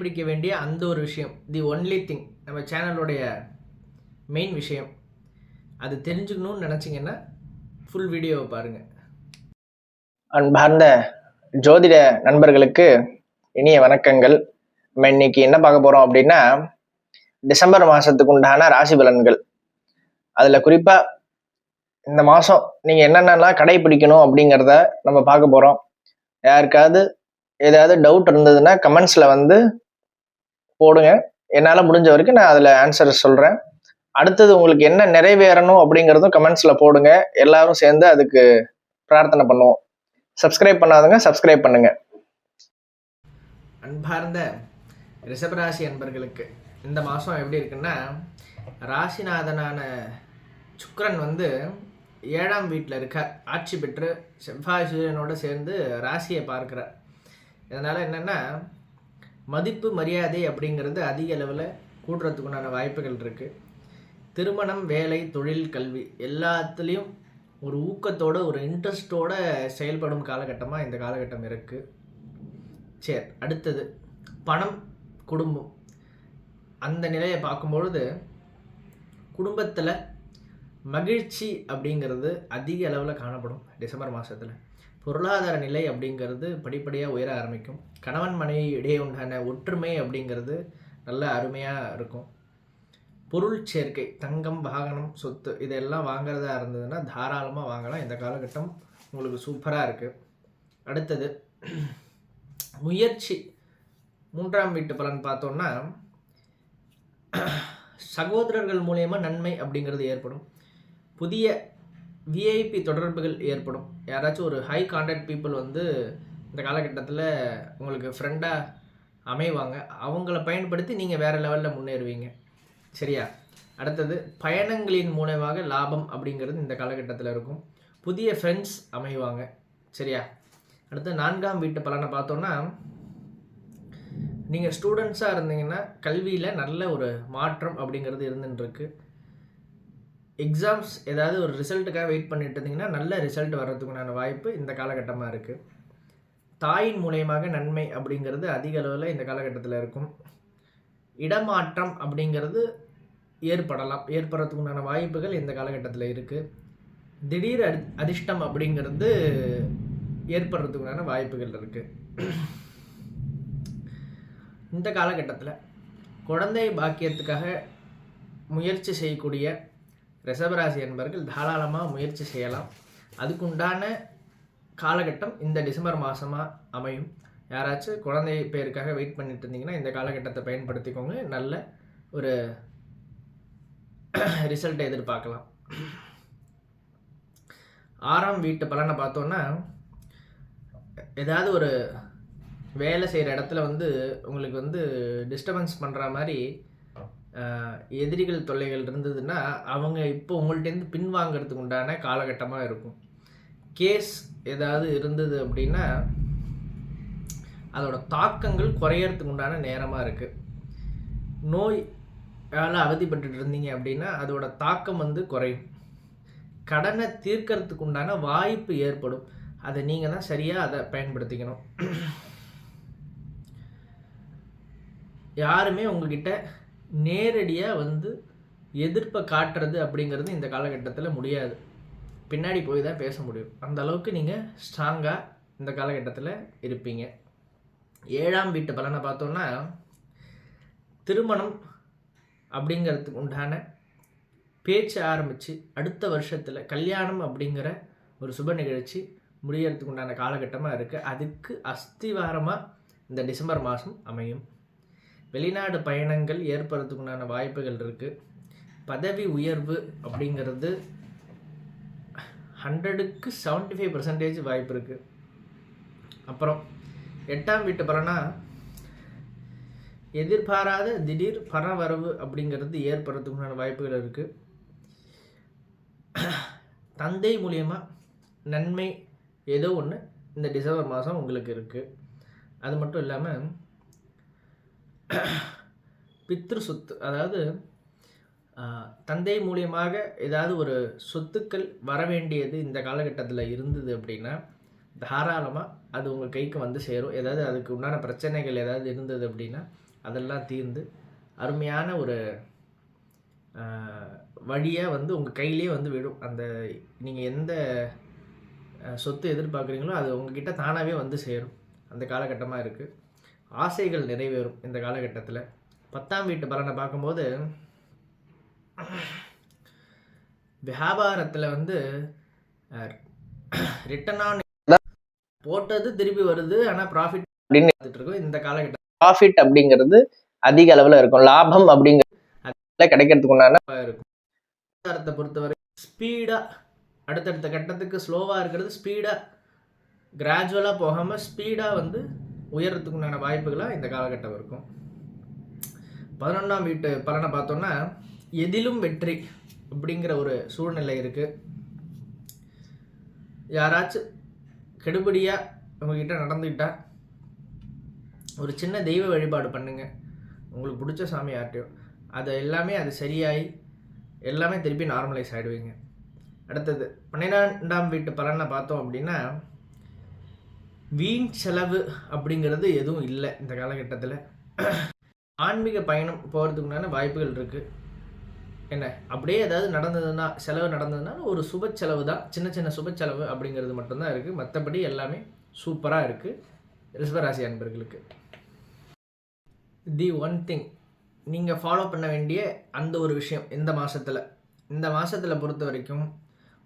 கடைபிடிக்க வேண்டிய அந்த ஒரு விஷயம் தி ஒன்லி திங் நம்ம சேனலுடைய மெயின் விஷயம். அது தெரிஞ்சுக்கணும்னு நினச்சிங்கன்னா ஃபுல் வீடியோவை பாருங்கள் அன்பார்ந்த ஜோதிட நண்பர்களுக்கு இனிய வணக்கங்கள். நம்ம இன்னைக்கு என்ன பார்க்க போகிறோம் அப்படின்னா டிசம்பர் மாதத்துக்கு உண்டான ராசி பலன்கள். அதில் குறிப்பாக இந்த மாதம் நீங்கள் என்னென்னலாம் கடைபிடிக்கணும் அப்படிங்கிறத நம்ம பார்க்க போகிறோம் யாருக்காவது ஏதாவது டவுட் இருந்ததுன்னா கமெண்ட்ஸில் வந்து போடுங்க. என்னால் முடிஞ்ச வரைக்கும் நான் அதில் ஆன்சர் சொல்கிறேன் அடுத்தது உங்களுக்கு என்ன நிறைவேறணும் அப்படிங்கிறதும் கமெண்ட்ஸில் போடுங்க. எல்லாரும் சேர்ந்து அதுக்கு பிரார்த்தனை பண்ணுவோம். சப்ஸ்கிரைப் பண்ணாதவங்க சப்ஸ்கிரைப் பண்ணுங்க. அன்பார்ந்த ரிஷபராசி அன்பர்களுக்கு இந்த மாதம் எப்படி இருக்குன்னா ராசிநாதனான சுக்கரன் வந்து ஏழாம் வீட்டில் இருக்க ஆட்சி பெற்று செவ்வாய் சூரியனோடு சேர்ந்து ராசியை பார்க்குறார். இதனால் என்னென்னா மதிப்பு மரியாதை அப்படிங்கிறது அதிக அளவில் கூடுறதுக்குண்டான வாய்ப்புகள் இருக்குது திருமணம் வேலை தொழில் கல்வி எல்லாத்துலேயும் ஒரு ஊக்கத்தோட ஒரு இன்ட்ரெஸ்டோட செயல்படும் காலகட்டமாக இந்த காலகட்டம் இருக்குது சரி அடுத்தது. பணம் குடும்பம். அந்த நிலையை பார்க்கும்பொழுது குடும்பத்தில் மகிழ்ச்சி அப்படிங்கிறது அதிக அளவில் காணப்படும். டிசம்பர் மாதத்தில் பொருளாதார நிலை அப்படிங்கிறது படிப்படியாக உயர ஆரம்பிக்கும். கணவன் மனைவி இடையே உண்டான ஒற்றுமை அப்படிங்கிறது நல்ல அருமையாக இருக்கும். பொருள் சேர்க்கை தங்கம் வாகனம் சொத்து இதெல்லாம் வாங்குறதா இருந்ததுன்னா தாராளமாக வாங்கலாம். இந்த காலகட்டம் உங்களுக்கு சூப்பராக இருக்குது அடுத்தது முயற்சி. மூன்றாம் வீட்டு பலன் பார்த்தோம்னா சகோதரர்கள் மூலயமா நன்மை அப்படிங்கிறது ஏற்படும். புதிய விஐபி தொடர்புகள் ஏற்படும். யாராச்சும் ஒரு ஹை கான்டாக்ட் பீப்புள் வந்து இந்த காலகட்டத்தில் உங்களுக்கு ஃப்ரெண்டாக அமைவாங்க அவங்கள பயன்படுத்தி நீங்கள் வேறு லெவலில் முன்னேறுவீங்க. சரியா? அடுத்தது பயணங்களின் மூலமாக லாபம் அப்படிங்கிறது இந்த காலகட்டத்தில் இருக்கும். புதிய ஃப்ரெண்ட்ஸ் அமைவாங்க. சரியா? அடுத்து நான்காம் வீட்டு பலனை பார்த்தோன்னா நீங்கள் ஸ்டூடெண்ட்ஸாக இருந்தீங்கன்னா கல்வியில் நல்ல ஒரு மாற்றம் அப்படிங்கிறது இருந்துட்டுருக்கு. எக்ஸாம்ஸ் ஏதாவது ஒரு ரிசல்ட்டுக்காக வெயிட் பண்ணிட்டு இருந்தீங்கன்னா நல்ல ரிசல்ட் வர்றதுக்குண்டான வாய்ப்பு இந்த காலகட்டமாக இருக்குது தாயின் மூலயமாக நன்மை அப்படிங்கிறது அதிக அளவில் இந்த காலகட்டத்தில் இருக்கும். இடமாற்றம் அப்படிங்கிறது ஏற்படலாம். ஏற்படுறதுக்குண்டான வாய்ப்புகள் இந்த காலகட்டத்தில் இருக்குது திடீர் அதி அதிர்ஷ்டம் அப்படிங்கிறது ஏற்படுறதுக்குண்டான வாய்ப்புகள் இருக்குது இந்த காலகட்டத்தில் குழந்தை பாக்கியத்துக்காக முயற்சி செய்யக்கூடிய ரிஷபராசி என்பவர்கள் தாராளமாக முயற்சி செய்யலாம். அதுக்குண்டான காலகட்டம் இந்த டிசம்பர் மாதமாக அமையும். யாராச்சும் குழந்தை பேருக்காக வெயிட் பண்ணிட்டு இருந்தீங்கன்னா இந்த காலகட்டத்தை பயன்படுத்திக்கோங்க. நல்ல ஒரு ரிசல்ட்டை எதிர்பார்க்கலாம். ஆறாம் வீட்டு பலனை பார்த்தோன்னா ஏதாவது ஒரு வேலை செய்கிற இடத்துல வந்து உங்களுக்கு வந்து டிஸ்டர்பன்ஸ் பண்ணுற மாதிரி எதிரிகள் தொல்லைகள் இருந்ததுன்னா அவங்க இப்போ உங்கள்கிட்டேருந்து பின்வாங்கிறதுக்கு உண்டான காலகட்டமாக இருக்கும். கேஸ் ஏதாவது இருந்தது அப்படின்னா அதோட தாக்கங்கள் குறையறதுக்கு உண்டான நேரமாக இருக்குது நோய் அவதிப்பட்டு இருந்தீங்க அப்படின்னா அதோட தாக்கம் வந்து குறையும். கடனை தீர்க்கறதுக்கு உண்டான வாய்ப்பு ஏற்படும். அதை நீங்கள் தான் சரியாக அதை பயன்படுத்திக்கணும். யாருமே உங்ககிட்ட நேரடியாக வந்து எதிர்ப்பை காட்டுறது அப்படிங்கிறது இந்த காலகட்டத்தில் முடியாது. பின்னாடி போய் தான் பேச முடியும். அந்த அளவுக்கு நீங்கள் ஸ்ட்ராங்காக இந்த காலகட்டத்தில் இருப்பீங்க. ஏழாம் வீட்டு பலனை பார்த்தோன்னா திருமணம் அப்படிங்கிறதுக்கு உண்டான பேச்சு ஆரம்பித்து அடுத்த வருஷத்தில் கல்யாணம் அப்படிங்கிற ஒரு சுப நிகழ்ச்சி முடியறதுக்கு உண்டான காலகட்டமாக இருக்குது அதுக்கு அஸ்திவாரமாக இந்த டிசம்பர் மாதம் அமையும். வெளிநாடு பயணங்கள் ஏற்படுறதுக்குண்டான வாய்ப்புகள் இருக்குது பதவி உயர்வு அப்படிங்கிறது ஹண்ட்ரடுக்கு செவன்ட்டி ஃபைவ் பர்சன்டேஜ் வாய்ப்பு இருக்குது அப்புறம் எட்டாம் வீட்டு பலனா எதிர்பாராத திடீர் பண வரவு அப்படிங்கிறது ஏற்படுறதுக்குண்டான வாய்ப்புகள் இருக்குது தந்தை மூலியமாக நன்மை ஏதோ ஒன்று இந்த டிசம்பர் மாதம் உங்களுக்கு இருக்குது அது மட்டும் இல்லாமல் பித்ரு சொத்து அதாவது தந்தை மூலியமாக ஏதாவது ஒரு சொத்துக்கள் வர வேண்டியது இந்த காலகட்டத்தில் இருந்தது அப்படின்னா தாராளமாக அது உங்கள் கைக்கு வந்து சேரும். ஏதாவது அதுக்கு உண்டான பிரச்சனைகள் ஏதாவது இருந்தது அப்படின்னா அதெல்லாம் தீர்ந்து அருமையான ஒரு வழியாக வந்து உங்கள் கையிலேயே வந்து விடும். அந்த நீங்கள் எந்த சொத்து எதிர்பார்க்குறீங்களோ அது உங்ககிட்ட தானாகவே வந்து சேரும். அந்த காலகட்டமாக இருக்குது ஆசைகள் நிறைவேறும் இந்த காலகட்டத்தில். பத்தாம் வீட்டு பலனை பார்க்கும்போது வியாபாரத்தில் வந்து ரிட்டர்ன் ஆன் போட்டது திருப்பி வருது ஆனால் ப்ராஃபிட் அப்படின்னு இருக்கோம். இந்த காலகட்டம் ப்ராஃபிட் அப்படிங்கிறது அதிக அளவில் இருக்கும். லாபம் அப்படிங்கிறது கிடைக்கிறதுக்கு உண்டான இருக்கும். வியாபாரத்தை பொறுத்தவரை ஸ்பீடாக அடுத்தடுத்த கட்டத்துக்கு ஸ்லோவாக இருக்கிறது ஸ்பீடாக கிராஜுவலாக போகாமல் ஸ்பீடாக வந்து உயர்றதுக்கு உண்டான வாய்ப்புகளாக இந்த காலகட்டம் இருக்கும். பதினொன்றாம் வீட்டு பலனை பார்த்தோன்னா எதிலும் வெற்றி அப்படிங்கிற ஒரு சூழ்நிலை இருக்குது யாராச்சும் கெடுபடியாக உங்ககிட்ட நடந்துக்கிட்டால் ஒரு சின்ன தெய்வ வழிபாடு பண்ணுங்க. உங்களுக்கு பிடிச்ச சாமி யார்ட்டையும் அது எல்லாமே அது சரியாகி எல்லாமே திருப்பி நார்மலைஸ் ஆகிடுவீங்க அடுத்தது பன்னிரெண்டாம் வீட்டு பலனை பார்த்தோம் அப்படின்னா வீண் செலவு அப்படிங்கிறது எதுவும் இல்லை இந்த காலகட்டத்தில். ஆன்மீக பயணம் போகிறதுக்குண்டான வாய்ப்புகள் இருக்குது என்ன? அப்படியே ஏதாவது நடந்ததுன்னா செலவு நடந்ததுன்னா ஒரு சுப செலவு தான். சின்ன சின்ன சுப செலவு அப்படிங்கிறது மட்டும்தான் இருக்குது மற்றபடி எல்லாமே சூப்பராக இருக்குது ரிஷபராசி அன்பர்களுக்கு. The one thing. நீங்கள் ஃபாலோ பண்ண வேண்டிய அந்த ஒரு விஷயம் இந்த மாதத்தில் இந்த மாதத்தில் பொறுத்த வரைக்கும்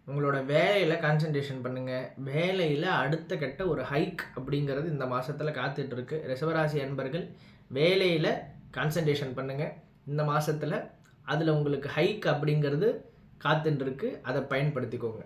உங்களோட வேலையில் கான்சன்ட்ரேஷன் பண்ணுங்கள் வேலையில் அடுத்த கட்ட ஒரு ஹைக் அப்படிங்கிறது இந்த மாதத்தில் காத்துட்ருக்கு. ரிசவராசி அன்பர்கள் வேலையில் கான்சன்ட்ரேஷன் பண்ணுங்கள் இந்த மாதத்தில் அதில் உங்களுக்கு ஹைக் அப்படிங்கிறது காத்துட்டுருக்கு அதை பயன்படுத்திக்கோங்க.